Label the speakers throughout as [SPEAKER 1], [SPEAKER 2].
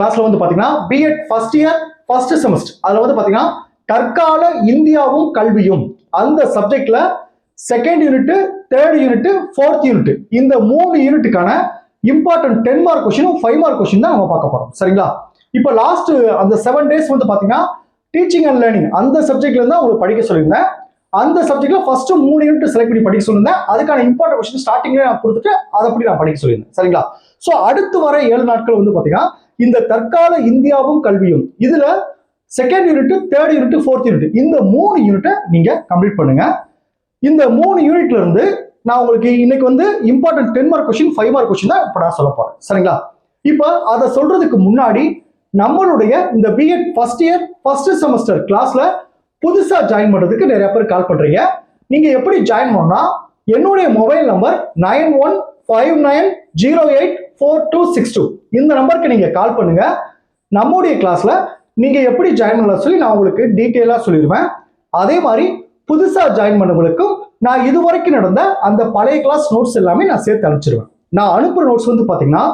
[SPEAKER 1] கிளாஸ்ல வந்து பாத்தீங்கன்னா BEd first year first semester அதுல வந்து பாத்தீங்கன்னா தற்கால இந்தியாவும் கல்வியும். அந்த சப்ஜெக்ட்ல second unit third unit fourth unit இந்த மூணு யூனிட்டுக்கான இம்பார்ட்டன்ட் டென் மார்க் கொஸ்டினும் ஃபைவ் மார்க் கொஸ்டின் தான் நம்ம பார்க்க போறோம். சரிங்களா? இப்போ லாஸ்ட் அந்த செவன் டேஸ் வந்து பாத்தீங்கன்னா டீச்சிங் அண்ட் லேர்னிங் அந்த சப்ஜெக்ட்ல இருந்து உங்களுக்கு படிக்க சொல்லியிருந்தேன். அந்த சப்ஜெக்ட்ல ஃபர்ஸ்ட் மூணு யூனிட் செலக்ட் பண்ணி படிக்க சொல்லியிருந்தேன். அதுக்கான இம்பார்ட்டன்ட் கொஸ்டின் ஸ்டார்டிங்ல நான் கொடுத்துட்டு அதை அப்படி நான் படிக்க சொல்லியிருந்தேன். சரிங்களா? ஸோ அடுத்து வர ஏழு நாட்கள் வந்து பாத்தீங்கன்னா இந்த தற்கால இந்தியாவும் கல்வியும். இதுல second unit third unit fourth unit இந்த மூணு யூனிட்டை நீங்க கம்ப்ளீட் பண்ணுங்க. இந்த மூணு யூனிட்ல இருந்து நான் உங்களுக்கு இன்னைக்கு வந்து important ten mark question five mark question தான் இப்போ நான் சொல்ல போறேன். சரிங்களா? இப்போ அதை சொல்றதுக்கு முன்னாடி நம்மளுடைய இந்த BEd first year first semester கிளாஸ்ல புதுசா ஜாயின் பண்றதுக்கு நிறைய பேர் கால் பண்றீங்க. நீங்க எப்படி ஜாயின் பண்ணா என்னுடைய mobile number nine one five nine zero eight four two six two. இந்த நம்பருக்கு நீங்கள் கால் பண்ணுங்க. நம்முடைய கிளாஸில் நீங்கள் எப்படி ஜாயின் பண்ணலாம் சொல்லி நான் உங்களுக்கு டீட்டெயிலாக சொல்லிடுவேன். அதே மாதிரி புதுசாக ஜாயின் பண்ணவங்களுக்கும் நான் இது வரைக்கும் நடந்த அந்த பழைய கிளாஸ் நோட்ஸ் எல்லாமே நான் சேர்த்து அனுப்பிச்சிருவேன். நான் அனுப்புகிற நோட்ஸ் வந்து பார்த்தீங்கன்னா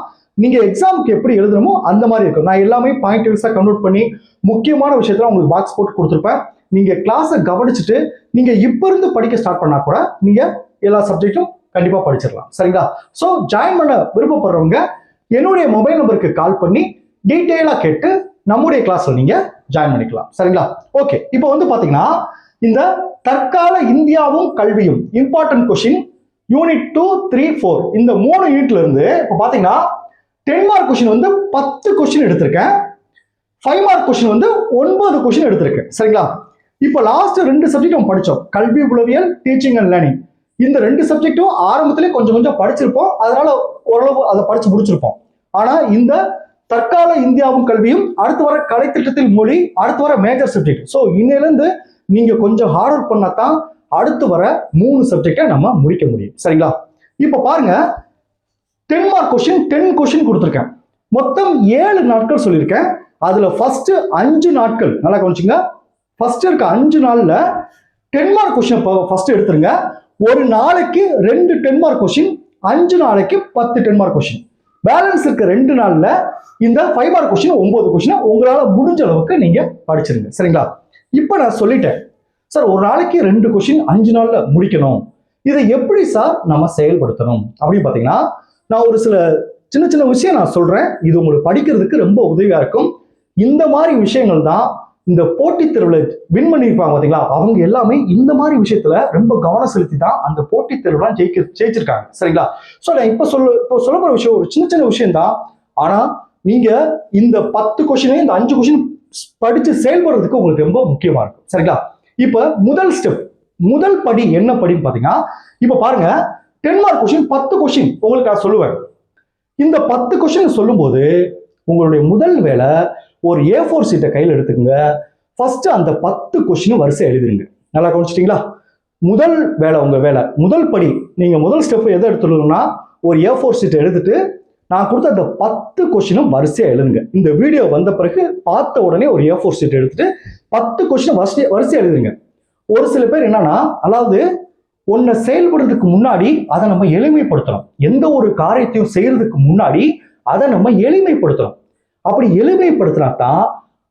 [SPEAKER 1] நீங்கள் எக்ஸாமுக்கு எப்படி எழுதணுமோ அந்த மாதிரி இருக்கும். நான் எல்லாமே பாயிண்ட் வைஸாக கன்வெர்ட் பண்ணி முக்கியமான விஷயத்தில் உங்களுக்கு பாக்ஸ் போட்டு கொடுத்துருப்பேன். நீங்கள் கிளாஸை கவனிச்சுட்டு நீங்கள் இப்போ இருந்து படிக்க ஸ்டார்ட் பண்ணால் கூட நீங்கள் எல்லா சப்ஜெக்ட்டும் கண்டிப்பாக படிச்சிடலாம். சரிங்களா? ஸோ ஜாயின் பண்ண விருப்பப்படுறவங்க என்னுடைய மொபைல் நம்பருக்கு கால் பண்ணி டீட்டெயிலாக கேட்டு நம்முடைய கிளாஸில் நீங்கள் ஜாயின் பண்ணிக்கலாம். சரிங்களா? ஓகே இப்போ வந்து பார்த்தீங்கன்னா இந்த தற்கால இந்தியாவும் கல்வியும் important question unit two three four இந்த மூணு யூனிட்ல இருந்து இப்போ பார்த்தீங்கன்னா டென் மார்க் கொஷின் வந்து பத்து கொஷின் எடுத்திருக்கேன். ஃபைவ் மார்க் கொஷின் வந்து ஒன்பது கொஷின் எடுத்திருக்கேன். சரிங்களா? இப்போ லாஸ்ட் ரெண்டு சப்ஜெக்ட் நம்ம படித்தோம் கல்வி உளவியல் டீச்சிங் அண்ட் லேர்னிங் இந்த ரெண்டு சப்ஜெக்ட்டும் ஆரம்பத்திலே கொஞ்சம் கொஞ்சம் படிச்சிருப்போம். அதனால ஓரளவு அதை படிச்சு முடிச்சிருப்போம். ஆனா இந்த தற்கால இந்தியாவும் கல்வியும் அடுத்து வர கலை திட்டத்தில் மொழி அடுத்து வர மேஜர் சப்ஜெக்ட் ஸோ இன்னிலிருந்து நீங்க கொஞ்சம் ஹார்ட் ஒர்க் பண்ணாதான் அடுத்து வர மூணு சப்ஜெக்டை நம்ம முடிக்க முடியும். சரிங்களா? இப்போ பாருங்க. Ten mark question ten question கொடுத்துருக்கேன். மொத்தம் ஏழு நாட்கள் சொல்லியிருக்கேன். அதுல ஃபர்ஸ்ட் அஞ்சு நாட்கள் நல்லா கவனிச்சுங்க ஃபர்ஸ்ட் இருக்க அஞ்சு நாள்ல டென் மார்க் கொஸ்டின் ஃபர்ஸ்ட் எடுத்துருங்க. ஒரு நாளைக்கு ரெண்டு டென் மார்க் கொஸ்டின் அஞ்சு நாளைக்கு பத்து டென் மார்க் கொஷின் பேலன்ஸ் இருக்க ரெண்டு நாளில் இந்த ஃபைவ் மார்க் கொஷின் ஒன்பது கொஷினை உங்களால் முடிஞ்ச அளவுக்கு நீங்கள் படிச்சிருங்க. சரிங்களா? இப்போ நான் சொல்லிட்டேன். சார் ஒரு நாளைக்கு ரெண்டு கொஷின் அஞ்சு நாளில் முடிக்கணும். இதை எப்படி சார் நம்ம செயல்படுத்தணும்? அப்படின்னு பார்த்தீங்கன்னா நான் ஒரு சில சின்ன சின்ன விஷயம் நான் சொல்கிறேன் இது உங்களுக்கு படிக்கிறதுக்கு ரொம்ப உதவியாக இருக்கும். இந்த மாதிரி விஷயங்கள் தான் இந்த போட்டித் தேர்வுல வின் பண்ணியிருப்பாங்க பார்த்தீங்களா அவங்க எல்லாமே இந்த மாதிரி விஷயத்துல ரொம்ப கவனம் செலுத்தி தான் அந்த போட்டித் தேர்வுலாம் ஜெயிக்க ஜெயிச்சிருக்காங்க. சரிங்களா? ஸோ நான் இப்போ சொல்ல இப்போ சொல்ல போகிற விஷயம் ஒரு சின்ன சின்ன விஷயம் தான் ஆனா நீங்க இந்த பத்து கொஷினையும் இந்த அஞ்சு கொஸ்டின் படிச்சு செயல்படுறதுக்கு உங்களுக்கு ரொம்ப முக்கியமாக இருக்கும். சரிங்களா? இப்போ முதல் ஸ்டெப் முதல் படி என்ன படின்னு பார்த்தீங்கன்னா இப்போ பாருங்க டென் மார்க் கொஸ்டின் பத்து கொஸ்டின் உங்களுக்கு நான் சொல்லுவேன். இந்த பத்து கொஸ்டின் சொல்லும்போது உங்களுடைய முதல் வேலை ஒரு ஏ ஃபோர் சீட்டை கையில் எடுத்துக்கோங்க. ஃபஸ்ட்டு அந்த பத்து கொஷினும் வரிசை எழுதிருங்க. நல்லா கவனிச்சிட்டிங்களா? முதல் வேலை உங்கள் வேலை. முதல் படி நீங்கள் முதல் ஸ்டெப் எதை எடுத்துடணும்னா ஒரு ஏ ஃபோர் சீட்டை எடுத்துட்டு நான் கொடுத்த அந்த பத்து கொஷினும் வரிசையாக எழுதுங்க. இந்த வீடியோ வந்த பிறகு பார்த்த உடனே ஒரு ஏ ஃபோர் சீட் எடுத்துட்டு பத்து கொஷினும் வரிசை வரிசையாக எழுதுங்க. ஒரு சில பேர் என்னன்னா அதாவது ஒன்றை செயல்படுறதுக்கு முன்னாடி அதை நம்ம எளிமைப்படுத்தணும். எந்த ஒரு காரியத்தையும் செய்யறதுக்கு முன்னாடி அதை நம்ம எளிமைப்படுத்தணும். அப்படி எளிமைப்படுத்தினா தான்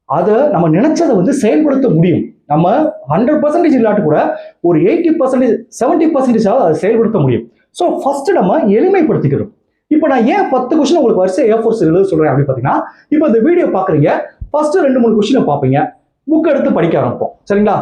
[SPEAKER 1] அதை நம்ம நினைச்சதை வந்து செயல்படுத்த முடியும். நம்ம ஹண்ட்ரட் பர்சன்டேஜ் இல்லாட்டி கூட ஒரு எயிட்டி பர்சன்டேஜ் செவன்டி பர்சன்டேஜாவது அதை செயல்படுத்த முடியும். ஸோ ஃபர்ஸ்ட் நம்ம எளிமைப்படுத்திக்கிறோம் இப்போ நான் ஏன் பத்து கொஸ்டின் உங்களுக்கு வரிசை ஏ ஃபோர்ஸ் எழுத சொல்கிறேன் அப்படின்னு பார்த்தீங்கன்னா இப்போ இந்த வீடியோ பார்க்குறீங்க ஃபர்ஸ்ட் ரெண்டு மூணு கொஸ்டினை பார்ப்பீங்க புக் எடுத்து படிக்க ஆரம்பிப்போம். சரிங்களா?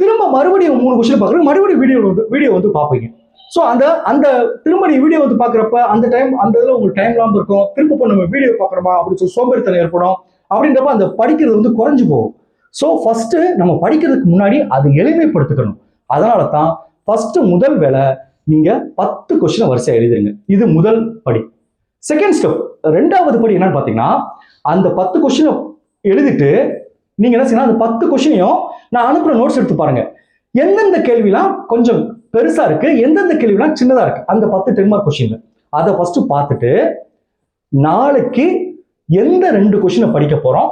[SPEAKER 1] திரும்ப மறுபடியும் மூணு கொஸ்டின் பார்க்குறோம் மறுபடியும் வீடியோ வந்து வீடியோ வந்து பார்ப்பீங்க ஸோ அந்த அந்த திரும்ப நீ வீடியோ வந்து பார்க்குறப்ப அந்த டைம் அந்த இதில் உங்களுக்கு டைம் இல்லாமல் இருக்கும். திரும்ப இப்போ நம்ம வீடியோ பார்க்குறோமா? அப்படின்னு சொல்லி சோம்பேறித்தனம் ஏற்படும். அப்படின்றப்ப அந்த படிக்கிறது வந்து குறைஞ்சு போகும். ஸோ ஃபஸ்ட்டு நம்ம படிக்கிறதுக்கு முன்னாடி அதை எளிமைப்படுத்திக்கணும். அதனால தான் ஃபஸ்ட்டு முதல் வேலை நீங்கள் பத்து கொஸ்டினை வரிசையாக எழுதிருங்க. இது முதல் படி. செகண்ட் ஸ்டெப் ரெண்டாவது படி என்னன்னு பார்த்தீங்கன்னா அந்த பத்து கொஸ்டினை எழுதிட்டு நீங்கள் என்ன செய்யணும்? அந்த பத்து கொஸ்டினையும் நான் அனுப்புகிற நோட்ஸ் எடுத்து பாருங்கள் எந்தெந்த கேள்விலாம் கொஞ்சம் பெருசா இருக்கு. எந்தெந்த கேள்விலாம் சின்னதா இருக்கு. அந்த பத்து டென் மார்க் கொஸ்டின் அதை ஃபர்ஸ்ட் பார்த்துட்டு நாளைக்கு எந்த ரெண்டு கொஸ்டினை படிக்க போறோம்?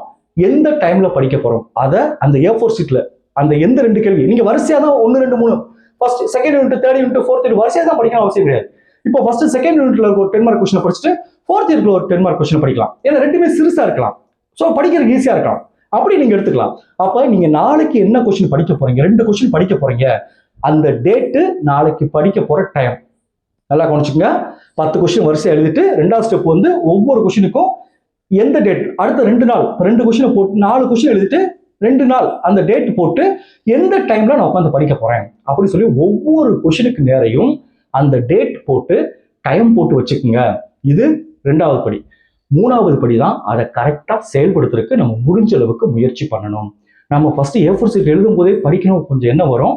[SPEAKER 1] எந்த டைம்ல படிக்க போறோம்? அதை அந்த ஏ ஃபோர் சீட்ல அந்த எந்த ரெண்டு கேள்வி? நீங்க வரிசையா தான் ஒன்று ரெண்டு மூணு first second unit third unit fourth unit வரிசையா தான் படிக்கணும் அவசியம் கிடையாது. இப்போ ஃபர்ஸ்ட் செகண்ட் யூனிட்ல ஒரு டென் மார்க் கொஸ்டின் படிச்சுட்டு ஃபோர்த் இயர்ல ஒரு டென் மார்க் கொஸ்டின் படிக்கலாம். ஏன்னா ரெண்டுமே சிறுசா இருக்கலாம். ஸோ படிக்கிறதுக்கு ஈஸியா இருக்கலாம். அப்படி நீங்க எடுத்துக்கலாம். அப்ப நீங்க நாளைக்கு என்ன கொஸ்டின் படிக்க போறீங்க? ரெண்டு கொஸ்டின் படிக்க போறீங்க. அந்த டேட்டு நாளைக்கு படிக்க போகிற டைம் நல்லா கவனிச்சுங்க பத்து கொஸ்டின் வரிசை எழுதிட்டு ரெண்டாவது ஸ்டெப் வந்து ஒவ்வொரு கொஷினுக்கும் எந்த டேட் அடுத்த ரெண்டு நாள். ரெண்டு கொஷினை போட்டு நாலு கொஷின் எழுதிட்டு ரெண்டு நாள் அந்த டேட் போட்டு எந்த டைம்ல நான் உட்காந்து படிக்க போறேன்? அப்படின்னு சொல்லி ஒவ்வொரு கொஸ்டினுக்கு நேரையும் அந்த டேட் போட்டு டைம் போட்டு வச்சுக்கோங்க. இது ரெண்டாவது படி. மூணாவது படி தான் அதை கரெக்டாக செயல்படுத்துறதுக்கு நம்ம முடிஞ்ச அளவுக்கு முயற்சி பண்ணணும். நம்ம ஃபஸ்ட்டு ஏ ஃபோர் சீட் எழுதும் போதே படிக்கணும் கொஞ்சம் என்ன வரும்.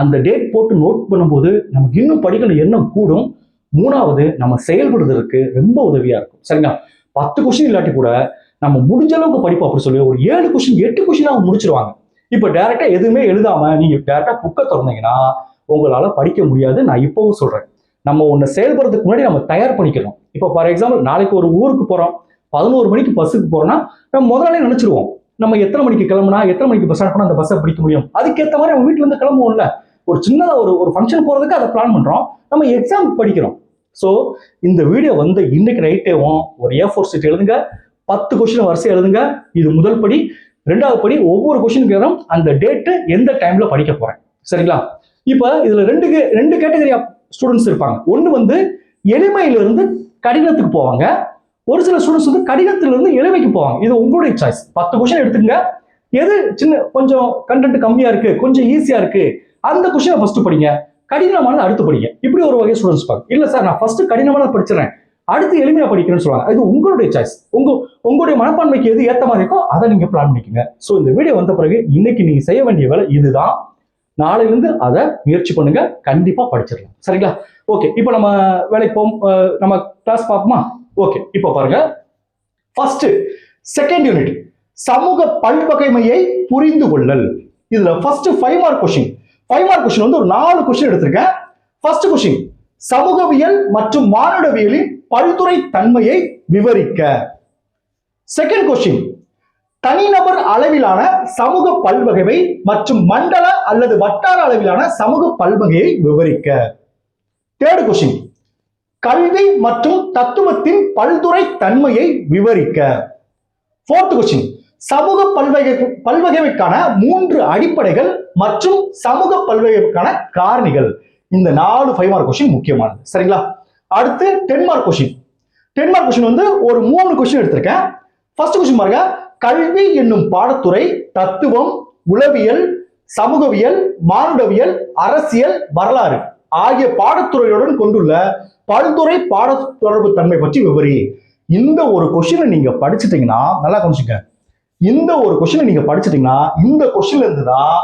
[SPEAKER 1] அந்த டேட் போட்டு நோட் பண்ணும்போது நமக்கு இன்னும் படிக்கணும் எண்ணம் கூடும். மூணாவது நம்ம செயல்படுறதுக்கு ரொம்ப உதவியாக இருக்கும். சரிங்களா? பத்து கொஷின் இல்லாட்டி கூட நம்ம முடிஞ்ச அளவுக்கு படிப்போம் அப்படி சொல்லி ஒரு ஏழு கொஷின் எட்டு கொஷின் அவங்க முடிச்சிருவாங்க. இப்போ டேரெக்டாக எதுவுமே எழுதாம நீங்கள் டேரெக்டாக புக்கை திறந்தீங்கன்னா உங்களால் படிக்க முடியாது. நான் இப்போவும் சொல்கிறேன் நம்ம ஒன்று செயல்படுறதுக்கு முன்னாடி நம்ம தயார் பண்ணிக்கணும். இப்போ ஃபார் எக்ஸாம்பிள் நாளைக்கு ஒரு ஊருக்கு போகிறோம் பதினோரு மணிக்கு பஸ்ஸுக்கு போகிறோம்னா நம்ம முதலாளே நினச்சிருவோம். நம்ம எத்தனை மணிக்கு கிளம்புனா எத்தனை மணிக்கு பஸ் அனுப்பினா அந்த பஸ்ஸை பிடிக்க முடியும்? அதுக்கேற்ற மாதிரி நம்ம வீட்டிலேருந்து கிளம்புவோம்ல. ஒரு சின்ன ஒரு ஒரு ஃபங்க்ஷன் போகிறதுக்கு அதை பிளான் பண்ணுறோம் நம்ம எக்ஸாம் படிக்கிறோம். ஸோ இந்த வீடியோ வந்து இன்னைக்கு நைட்டேவும் ஒரு ஏ ஃபோர் சீட் எழுதுங்க. பத்து கொஸ்டின் வரிசை எழுதுங்க. இது முதல் படி. ரெண்டாவது படி ஒவ்வொரு கொஸ்டினுக்கு அந்த டேட்டு எந்த டைம்ல படிக்க போறேன். சரிங்களா? இப்போ இதுல ரெண்டு கே- ரெண்டு கேட்டகரி ஸ்டூடெண்ட்ஸ் இருப்பாங்க. ஒன்று வந்து எளிமையிலிருந்து கடினத்துக்கு போவாங்க. ஒரு சில ஸ்டூடெண்ட்ஸ் வந்து கடினத்திலிருந்து எளிமைக்கு போவாங்க. இது உங்களுடைய சாய்ஸ் பத்து கொஷின் எடுத்துங்க எது சின்ன கொஞ்சம் கண்டென்ட் கம்மியா இருக்கு கொஞ்சம் ஈஸியா இருக்கு அந்த கொஷினை ஃபர்ஸ்ட் படிங்க. கடினமானது அடுத்து படிங்க. இப்படி ஒரு வகை ஸ்டூடெண்ட்ஸ் பார்க்க. இல்ல சார் நான் ஃபர்ஸ்ட் கடினமானது படிச்சிடறேன். அடுத்து எளிமையா படிக்கிறேன்னு சொல்லுவாங்க. இது உங்களுடைய சாய்ஸ் உங்க உங்களுடைய மனப்பான்மைக்கு எது ஏத்த மாதிரி இருக்கோ அதை நீங்க பிளான் பண்ணிக்கோங்க. ஸோ இந்த வீடியோ வந்த பிறகு இன்னைக்கு நீங்க செய்ய வேண்டிய வேலை இதுதான். நாளையிலிருந்து அதை முயற்சி பண்ணுங்க. கண்டிப்பா படிச்சிடலாம். சரிங்களா? ஓகே இப்போ நம்ம வேலைக்கு போம் நம்ம கிளாஸ் பார்ப்போமா? ஓகே இப்போ பாருங்க. ஃபர்ஸ்ட் செகண்ட் யூனிட் சமூக பல்வகைமையை புரிந்து கொள்ளல். இதுல first five mark question five mark question வந்து ஒரு நாலு கொஸ்டின் எடுத்திருக்கேன். ஃபர்ஸ்ட் கொஸ்டின் சமூகவியல் மற்றும் மானுடவியலின் பல்துறை தன்மையை விவரிக்க. செகண்ட் கொஸ்டின் தனிநபர் அளவிலான சமூக பல்வகைமை மற்றும் மண்டல அல்லது வட்டார அளவிலான சமூக பல்வகையை விவரிக்க. தேர்ட் கொஸ்டின் கல்வி மற்றும் தத்துவத்தின் பல்துறை தன்மையை விவரிக்க. ஃபோர்த் கொஸ்டின் சமூக பல்வகை பல்வகைமைக்கான மூன்று அடிப்படைகள் மற்றும் சமூக பல்வகைமைக்கான காரணிகள். இந்த நாலு ஃபைவ் மார்க் கொஸ்டின் முக்கியமானது. சரிங்களா? அடுத்து ten mark question ten mark question வந்து ஒரு மூணு கொஸ்டின் எடுத்திருக்கேன். ஃபர்ஸ்ட் கொஸ்டின் பாருங்க. கல்வி என்னும் பாடத்துறை தத்துவம் உளவியல் சமூகவியல் மானுடவியல் அரசியல் வரலாறு. ஆகிய பாடத்துறையுடன் கொண்டுள்ள பல்துறை பாட தொடர்பு தன்மை பற்றி விவரி. இந்த ஒரு கொஷினை நீங்க படிச்சுட்டீங்கன்னா நல்லா கவனிச்சுங்க. இந்த ஒரு கொஷினை நீங்க படிச்சுட்டீங்கன்னா இந்த கொஷின்ல இருந்து தான்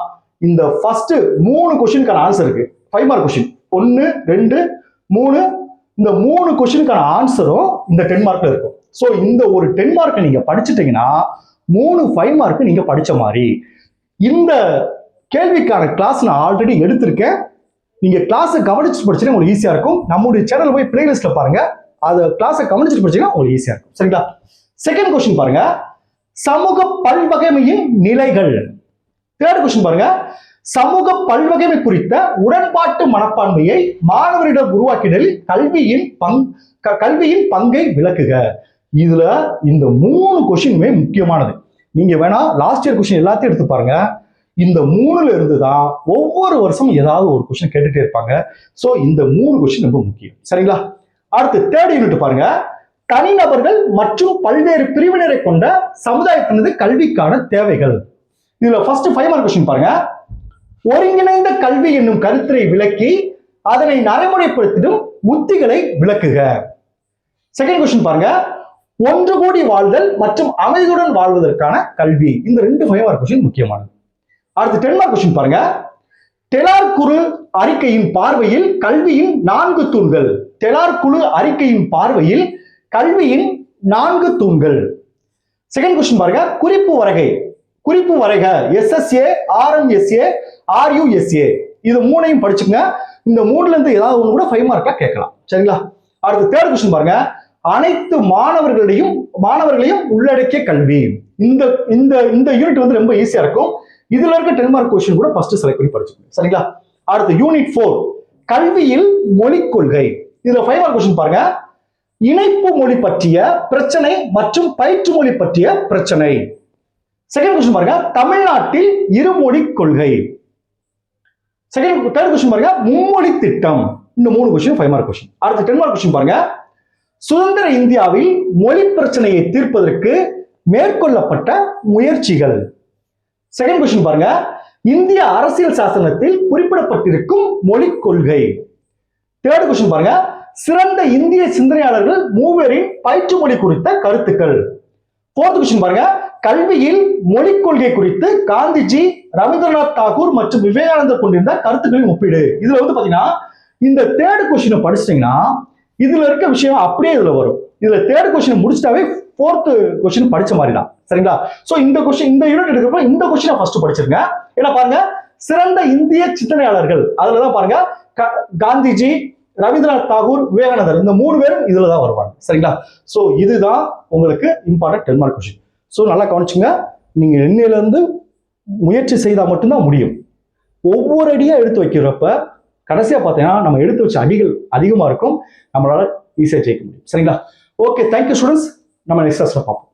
[SPEAKER 1] இந்த ஃபர்ஸ்ட் மூணு கொஷினுக்கான ஆன்சர் இருக்கு. ஃபைவ் மார்க் கொஸ்டின் ஒன்னு ரெண்டு மூணு. இந்த மூணு கொஷினுக்கான ஆன்சரும் இந்த டென் மார்க்ல இருக்கும். ஸோ இந்த ஒரு டென் மார்க்கை நீங்க படிச்சுட்டீங்கன்னா மூணு ஃபைவ் மார்க் நீங்க படிச்ச மாதிரி. இந்த கேள்விக்கான கிளாஸ் நான் ஆல்ரெடி எடுத்திருக்கேன். நீங்க கிளாஸை கவனிச்சு படிச்சீங்கன்னா உங்களுக்கு ஈஸியா இருக்கும். நம்மளுடைய சேனல் போய் பிளேலிஸ்ட்ல பாருங்க. அதை கிளாஸை கவனிச்சுட்டு படிச்சீங்கன்னா உங்களுக்கு ஈஸியா இருக்கும். சரிங்களா? செகண்ட் கொஸ்டின் பாருங்க. சமூக பல்வகைமையின் நிலைகள். தேர்ட் கொஸ்டின் பாருங்க. சமூக பல்வகைமை குறித்த உடன்பாட்டு மனப்பான்மையை மாணவரிடம் உருவாக்கிடலில் கல்வியின் பங் க- கல்வியின் பங்கை விளக்குக. இதுல இந்த மூணு கொஸ்டினுமே முக்கியமானது. நீங்க வேணா லாஸ்ட் இயர் கொஸ்டின் எல்லாத்தையும் எடுத்து பாருங்க. இந்த மூணுல இருந்து தான் ஒவ்வொரு வருஷமும் ஏதாவது ஒரு கொஸ்டின் கேட்டுட்டே இருப்பாங்க. ஸோ இந்த மூணு கொஸ்டின் ரொம்ப முக்கியம். சரிங்களா? அடுத்து தேர்ட் யூனிட் பாருங்க. தனிநபர்கள் மற்றும் பல்வேறு பிரிவினரை கொண்ட சமுதாயத்தினது கல்விக்கான தேவைகள். இதுல ஃபர்ஸ்ட் ஃபைவ் மார்க் கொஸ்டின் பாருங்க. ஒருங்கிணைந்த கல்வி என்னும் கருத்தினை விளக்கி அதனை நடைமுறைப்படுத்திடும் உத்திகளை விளக்குக. செகண்ட் கொஸ்டின் பாருங்க. ஒன்று கூடி வாழ்தல் மற்றும் அமைதியுடன் வாழ்வதற்கான கல்வி. இந்த ரெண்டு ஃபைவ் மார்க் கொஸ்டின் முக்கியமானது. அடுத்து டென் மார்க் கொஸ்டின் பாருங்க. டெலார் குழு அறிக்கையின் பார்வையில் கல்வியின் நான்கு தூண்கள். டெலார் குழு அறிக்கையின் பார்வையில் கல்வியின் நான்கு தூண்கள். செகண்ட் கொஸ்டின் பாருங்க. குறிப்பு வரகை. குறிப்பு வரைக. எஸ்எஸ்ஏ ஆர்எம்எஸ்ஏ ஆர்யூஎஸ்ஏ இது மூணையும் படிச்சுங்க இந்த மூணுல இருந்து ஏதாவது ஒன்று கூட ஃபைவ் மார்க்கா கேட்கலாம். சரிங்களா? அடுத்து தேர்ட் கொஸ்டின் பாருங்க. அனைத்து மாணவர்களையும் மாணவர்களையும் உள்ளடக்கிய கல்வி. இந்த இந்த இந்த யூனிட் வந்து ரொம்ப ஈஸியா இருக்கும். இதுல இருக்க டென் மார்க் கொஸ்டின் கூட ஃபர்ஸ்ட் செலக்ட் பண்ணி படிச்சுக்கணும் சரிங்களா? அடுத்து யூனிட் ஃபோர் கல்வியில் மொழிக் கொள்கை. இதுல ஃபைவ் மார்க் கொஸ்டின் பாருங்க. இணைப்பு மொழி பற்றிய பிரச்சனை மற்றும் பயிற்று மொழி பற்றிய பிரச்சனை. செகண்ட் கொஸ்டின் பாருங்க. தமிழ்நாட்டில் இருமொழி கொள்கை. செகண்ட் தேர்ட் கொஸ்டின் பாருங்க. மும்மொழி திட்டம். இந்த மூணு கொஸ்டின் ஃபைவ் மார்க் கொஸ்டின் அடுத்த டென் மார்க் கொஸ்டின் பாருங்க. சுதந்திர இந்தியாவில் மொழி பிரச்சனையை தீர்ப்பதற்கு மேற்கொள்ளப்பட்ட முயற்சிகள். செகண்ட் கொஸ்டின் பாருங்க. இந்திய அரசியல் சாசனத்தில் குறிப்பிடப்பட்டிருக்கும் மொழிக் கொள்கை. தேர்ட் கொஸ்டின் பாருங்க. சிறந்த இந்திய சிந்தனையாளர்கள் மூவரின் பயிற்று மொழி குறித்த கருத்துக்கள். போர்த் கொஸ்டின் பாருங்க. கல்வியில் மொழிக் கொள்கை குறித்து காந்திஜி ரவீந்திரநாத் தாகூர் மற்றும் விவேகானந்தர் கொண்டிருந்த கருத்துக்களின் ஒப்பீடு. இதுல வந்து பாத்தீங்கன்னா இந்த தேர்ட் கொஸ்டினை படிச்சிட்டீங்கன்னா இதுல இருக்க விஷயம் அப்படியே இதுல வரும். இதுல தேர்ட் கொஸ்டின் முடிச்சிட்டாவே ஃபோர்த்து கொஸ்டின் படிச்ச மாதிரி தான் சரிங்களா? சோ இந்த கொஸ்டின் இந்த யூனிட் எடுக்கிறப்ப இந்த கொஸ்டினை ஃபர்ஸ்ட் படிச்சிருங்க. ஏன்னா பாருங்க? சிறந்த இந்திய சிந்தனையாளர்கள். அதுலதான் பாருங்க. காந்திஜி ரவீந்திரநாத் தாகூர் விவேகானந்தர். இந்த மூணு பேரும் இதுல தான் வருவாங்க. சரிங்களா? சோ இதுதான் உங்களுக்கு important ten mark question so நல்லா கவனிச்சுங்க. நீங்க இன்னையில இருந்து முயற்சி செய்தால் மட்டும்தான் முடியும். ஒவ்வொரு அடியா எடுத்து வைக்கிறப்ப கடைசியா பார்த்தீங்கன்னா நம்ம எடுத்து வச்ச அடிகள் அதிகமா இருக்கும். நம்மளால ஈஸியாக ஜெயிக்க முடியும். சரிங்களா? ஓகே தேங்க்யூ ஸ்டூடெண்ட்ஸ் நம்ம நெக்ஸ்ட் பார்ப்போம்.